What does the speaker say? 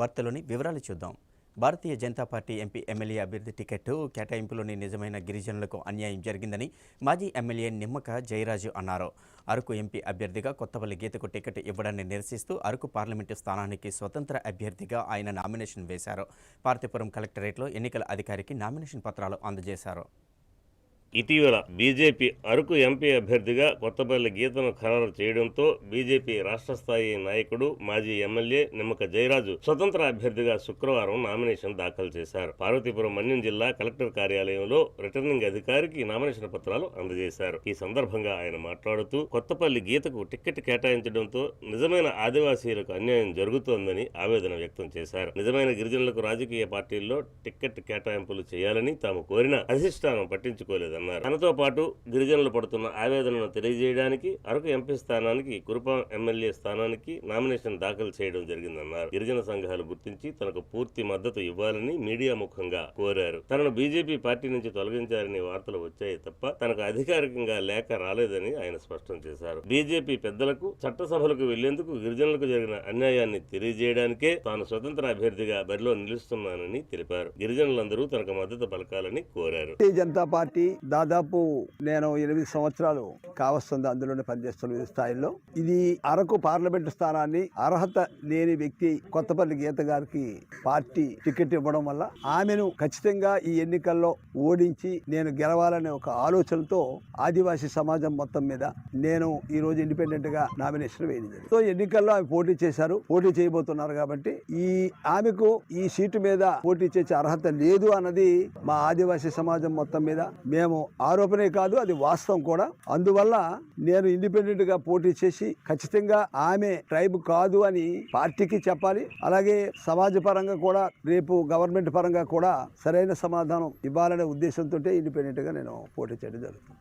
వార్తలోని వివరాలు చూద్దాం. Bharatiya Janata party MP MLA అభ్యర్థి టికెట్ కేటాయింపులోని నిజమైన గిరిజనులకు అన్యాయం జరిగిందని మాజీ ఎమ్మెల్యే నిమ్మక జయరాజు అన్నారు. అరకు ఎంపీ అభ్యర్థిగా కొత్తపల్లి గీతకు టికెట్ ఇవ్వడాన్ని నిరసిస్తూ అరకు పార్లమెంటు స్థానానికి స్వతంత్ర అభ్యర్థిగా ఆయన నామినేషన్ వేశారు. పార్తీపురం కలెక్టరేట్లో ఎన్నికల అధికారికి నామినేషన్ పత్రాలు అందజేశారు. ఇటీవల బీజేపీ అరకు ఎంపీ అభ్యర్థిగా కొత్తపల్లి గీతను ఖరారు చేయడంతో బీజేపీ రాష్ట్ర స్థాయి నాయకుడు మాజీ ఎమ్మెల్యే నిమ్మక జయరాజు స్వతంత్ర అభ్యర్థిగా శుక్రవారం నామినేషన్ దాఖలు చేశారు. పార్వతీపురం మన్యం జిల్లా కలెక్టర్ కార్యాలయంలో రిటర్నింగ్ అధికారికి నామినేషన్ పత్రాలు అందజేశారు. ఈ సందర్భంగా ఆయన మాట్లాడుతూ కొత్తపల్లి గీతకు టికెట్ కేటాయించడంతో నిజమైన ఆదివాసీలకు అన్యాయం జరుగుతోందని ఆవేదన వ్యక్తం చేశారు. నిజమైన గిరిజనులకు రాజకీయ పార్టీల్లో టికెట్ కేటాయింపులు చేయాలని తాము కోరిన అధిష్టానం అన్నారు. తనతో పాటు గిరిజనులు పడుతున్న ఆవేదనను తెలియజేయడానికి అరకు ఎంపీ స్థానానికి కురుపాం ఎమ్మెల్యే స్థానానికి నామినేషన్ దాఖలు చేయడం జరిగిందన్నారు. గిరిజన సంఘాలు గుర్తించి తనకు పూర్తి మద్దతు ఇవ్వాలని మీడియా ముఖంగా కోరారు. తనను బీజేపీ పార్టీ నుంచి తొలగించారని వార్తలు వచ్చాయి తప్ప తనకు అధికారికంగా లేఖ రాలేదని ఆయన స్పష్టం చేశారు. బీజేపీ పెద్దలకు చట్టసభలకు వెళ్ళేందుకు గిరిజనులకు జరిగిన అన్యాయాన్ని తెలియజేయడానికే తాను స్వతంత్ర అభ్యర్థిగా బరిలో నిలుస్తున్నానని తెలిపారు. గిరిజనులందరూ తనకు మద్దతు పలకాలని కోరారు. భారతీయ జనతా పార్టీ దాదాపు నేను ఎనిమిది సంవత్సరాలు కావస్తుంది అందులోనే పనిచేస్తున్న వివిధ స్థాయిల్లో ఇది అరకు పార్లమెంటు స్థానాన్ని అర్హత లేని వ్యక్తి కొత్తపల్లి గీత గారికి పార్టీ టికెట్ ఇవ్వడం వల్ల ఆమెను ఖచ్చితంగా ఈ ఎన్నికల్లో ఓడించి నేను గెలవాలనే ఒక ఆలోచనతో ఆదివాసీ సమాజం మొత్తం మీద నేను ఈ రోజు ఇండిపెండెంట్గా నామినేషన్ వేయడం సో ఎన్నికల్లో ఆమె పోటీ చేశారు పోటీ చేయబోతున్నారు కాబట్టి ఈ ఆమెకు ఈ సీటు మీద పోటీ చేసే అర్హత లేదు అన్నది మా ఆదివాసీ సమాజం మొత్తం మీద మేము ఆరోపణే కాదు అది వాస్తవం కూడా. అందువల్ల నేను ఇండిపెండెంట్గా పోటీ చేసి ఖచ్చితంగా ఆమె ట్రైబ్ కాదు అని పార్టీకి చెప్పాలి. అలాగే సమాజ పరంగా కూడా రేపు గవర్నమెంట్ పరంగా కూడా సరైన సమాధానం ఇవ్వాలనే ఉద్దేశంతో ఇండిపెండెంట్గా నేను పోటీ చేయడం జరుగుతుంది.